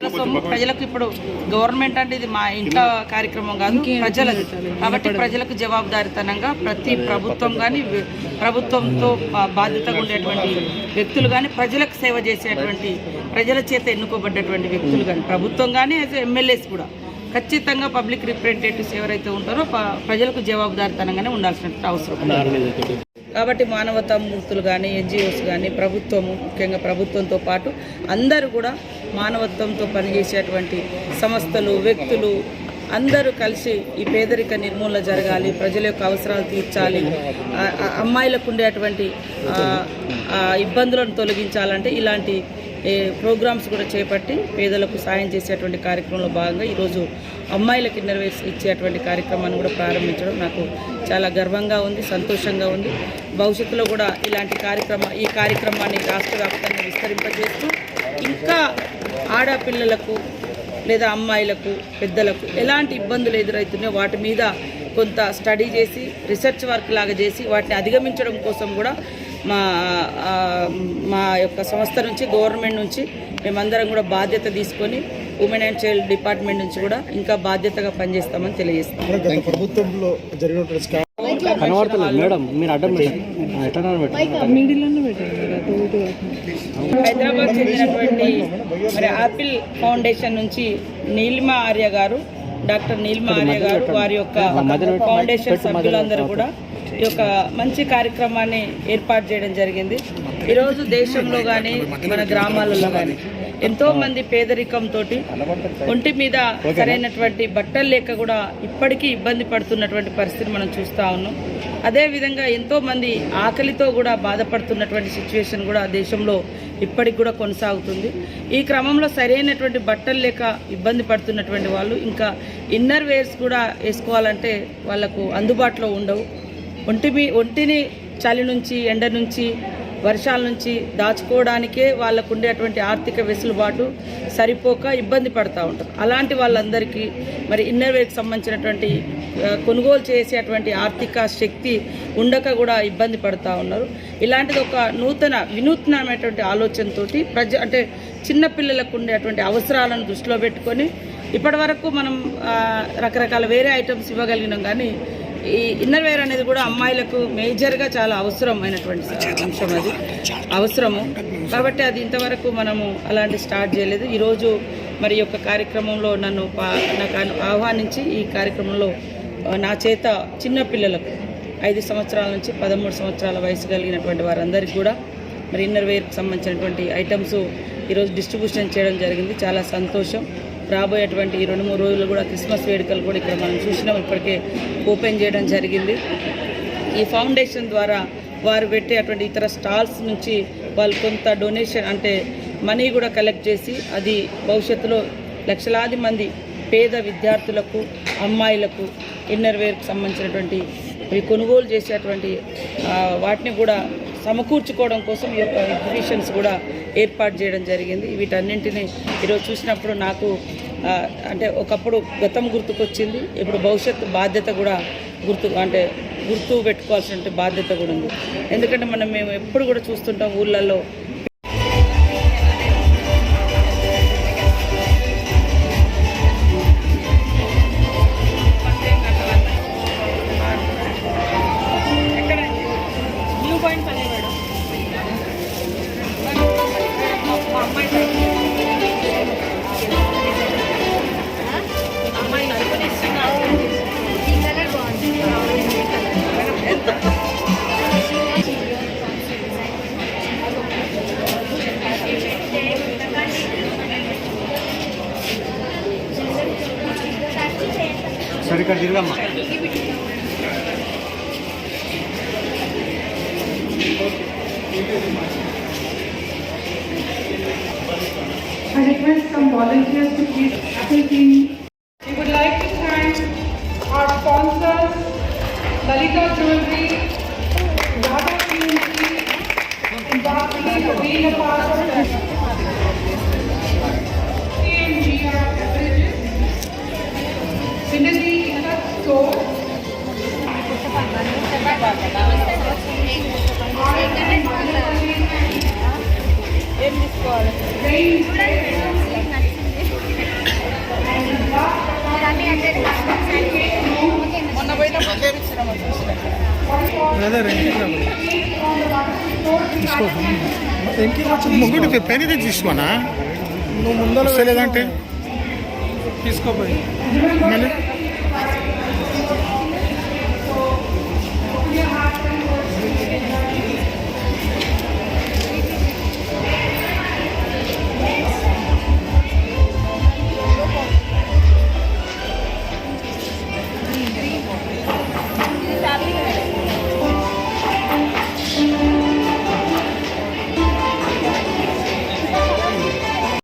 సొమ్ము ప్రజలకు ఇప్పుడు గవర్నమెంట్ అంటే ఇది మా ఇంట్లో కార్యక్రమం కాదు ప్రజలది. కాబట్టి ప్రజలకు జవాబుదారితనంగా ప్రతి ప్రభుత్వం కానీ ప్రభుత్వంతో బా- బాధ్యతగా ఉండేటువంటి వ్యక్తులు కానీ ప్రజలకు సేవ చేసేటువంటి ప్రజల చేత ఎన్నుకోబడ్డటువంటి వ్యక్తులు కానీ ప్రభుత్వం కానీ యాజ్ ఎమ్మెల్యేస్ కూడా ఖచ్చితంగా పబ్లిక్ రిప్రజెంటేటివ్స్ ఎవరైతే ఉంటారో ప్రజలకు జవాబుదారితనంగానే ఉండాల్సిన అవసరం. ఉంది. కాబట్టి మానవతా మూర్తులు కానీ ఎన్జిఓస్ కానీ ప్రభుత్వము ముఖ్యంగా ప్రభుత్వంతో పాటు అందరూ కూడా మానవత్వంతో పనిచేసేటువంటి సంస్థలు వ్యక్తులు అందరూ కలిసి ఈ పేదరిక నిర్మూలన జరగాలి ప్రజల యొక్క అవసరాలు తీర్చాలి అమ్మాయిలకు ఉండేటువంటి ఇబ్బందులను తొలగించాలంటే ఇలాంటి ప్రోగ్రామ్స్ కూడా చేపట్టి పేదలకు సాయం చేసేటువంటి కార్యక్రమంలో భాగంగా ఈరోజు అమ్మాయిలకు నెరవేర్చి ఇచ్చేటువంటి కార్యక్రమాన్ని కూడా ప్రారంభించడం నాకు చాలా గర్వంగా ఉంది సంతోషంగా ఉంది. భవిష్యత్తులో కూడా ఇలాంటి కార్యక్రమ ఈ కార్యక్రమాన్ని రాష్ట్ర వ్యాప్తంగా విస్తరింపజేస్తూ ఇంకా ఆడపిల్లలకు లేదా అమ్మాయిలకు పెద్దలకు ఎలాంటి ఇబ్బందులు ఎదురవుతున్నాయో వాటి మీద కొంత స్టడీ చేసి రీసెర్చ్ వర్క్ లాగా చేసి వాటిని అధిగమించడం కోసం కూడా మా మా యొక్క సంస్థ నుంచి గవర్నమెంట్ నుంచి మేమందరం కూడా బాధ్యత తీసుకొని ఉమెన్ అండ్ చైల్డ్ డిపార్ట్మెంట్ నుంచి కూడా ఇంకా బాధ్యతగా పనిచేస్తామని తెలియజేస్తాం. ప్రభుత్వంలో జరిగినటువంటి మేడం మీరు అడ్డం హైదరాబాద్ చెందినటువంటి మరి ఆపిల్ ఫౌండేషన్ నుంచి నీలిమ ఆర్య గారు డాక్టర్ నీలిమ ఆర్య గారు వారి యొక్క ఫౌండేషన్ సభ్యులందరూ కూడా ఈ యొక్క మంచి కార్యక్రమాన్ని ఏర్పాటు చేయడం జరిగింది. ఈరోజు దేశంలో కానీ మన గ్రామాలలో కానీ ఎంతో మంది పేదరికంతో ఒంటి మీద సరైనటువంటి బట్టలు లేక కూడా ఇప్పటికీ ఇబ్బంది పడుతున్నటువంటి పరిస్థితి మనం చూస్తూ ఉన్నాం. అదేవిధంగా ఎంతో మంది ఆకలితో కూడా బాధపడుతున్నటువంటి సిచ్యువేషన్ కూడా దేశంలో ఇప్పటికి కూడా కొనసాగుతుంది. ఈ క్రమంలో సరైనటువంటి బట్టలు లేక ఇబ్బంది పడుతున్నటువంటి వాళ్ళు ఇంకా ఇన్నర్ వేర్స్ కూడా వేసుకోవాలంటే వాళ్ళకు అందుబాటులో ఉండవు. ఒంటిమి ఒంటిని చలి నుంచి ఎండ నుంచి వర్షాల నుంచి దాచుకోవడానికే వాళ్ళకు ఉండేటువంటి ఆర్థిక వెసులుబాటు సరిపోక ఇబ్బంది పడతా ఉంటారు అలాంటి వాళ్ళందరికీ మరి ఇన్నర్వేర్కి సంబంధించినటువంటి కొనుగోలు చేసేటువంటి ఆర్థిక శక్తి ఉండక కూడా ఇబ్బంది పడుతూ ఉన్నారు. ఇలాంటిది ఒక నూతన వినూత్నమైనటువంటి ఆలోచనతోటి ప్రజ అంటే చిన్నపిల్లలకు ఉండేటువంటి అవసరాలను దృష్టిలో పెట్టుకొని ఇప్పటి వరకు మనం రకరకాల వేరే ఐటమ్స్ ఇవ్వగలిగినాం కానీ ఈ ఇన్నర్ వేర్ అనేది కూడా అమ్మాయిలకు మేజర్గా చాలా అవసరమైనటువంటి అంశం అది. అవసరము. కాబట్టి అది ఇంతవరకు మనము అలాంటి స్టార్ట్ చేయలేదు. ఈరోజు మరి యొక్క కార్యక్రమంలో నన్ను పా- నాకు ఆహ్వానించి ఈ కార్యక్రమంలో నా చేత చిన్న పిల్లలకు ఐదు సంవత్సరాల నుంచి పదమూడు సంవత్సరాల వయసు కలిగినటువంటి వారందరికీ కూడా మరి ఇన్నర్ వేర్కి సంబంధించినటువంటి ఐటమ్స్ ఈరోజు డిస్ట్రిబ్యూషన్ చేయడం జరిగింది. చాలా సంతోషం. రాబోయేటువంటి ఈ రెండు మూడు రోజులు కూడా క్రిస్మస్ వేడుకలు కూడా ఇక్కడ మనం చూసినాం. ఇప్పటికే ఓపెన్ చేయడం జరిగింది. ఈ ఫౌండేషన్ ద్వారా వారు పెట్టేటువంటి ఇతర స్టాల్స్ నుంచి వాళ్ళు కొంత డొనేషన్ అంటే మనీ కూడా కలెక్ట్ చేసి అది భవిష్యత్తులో లక్షలాది మంది పేద విద్యార్థులకు అమ్మాయిలకు ఇన్నర్ వేర్కి సంబంధించినటువంటి ఇవి కొనుగోలు చేసేటువంటి వాటిని కూడా సమకూర్చుకోవడం కోసం ఈ యొక్క ఎగ్జిబిషన్స్ కూడా ఏర్పాటు చేయడం జరిగింది. వీటన్నింటినీ ఈరోజు చూసినప్పుడు నాకు అంటే ఒకప్పుడు గతం గుర్తుకొచ్చింది ఇప్పుడు భవిష్యత్తు బాధ్యత కూడా గుర్తు అంటే గుర్తు పెట్టుకోవాల్సిన బాధ్యత కూడా ఉంది. ఎందుకంటే మనం మేము ఎప్పుడు కూడా చూస్తుంటాం ఊళ్ళల్లో ಸರಿ ಕಟ್ಟಿದ್ರಮ್ಮ I request some volunteers to please attend. We would like to thank our sponsors, Lalita Jewelry, Radha Community, and Bhakti for being a part of this. మొన్న పోయినప్పుడు పెరిగి తీసుకోనా నువ్వు ముందర లేదంటే తీసుకోపోయి మళ్ళీ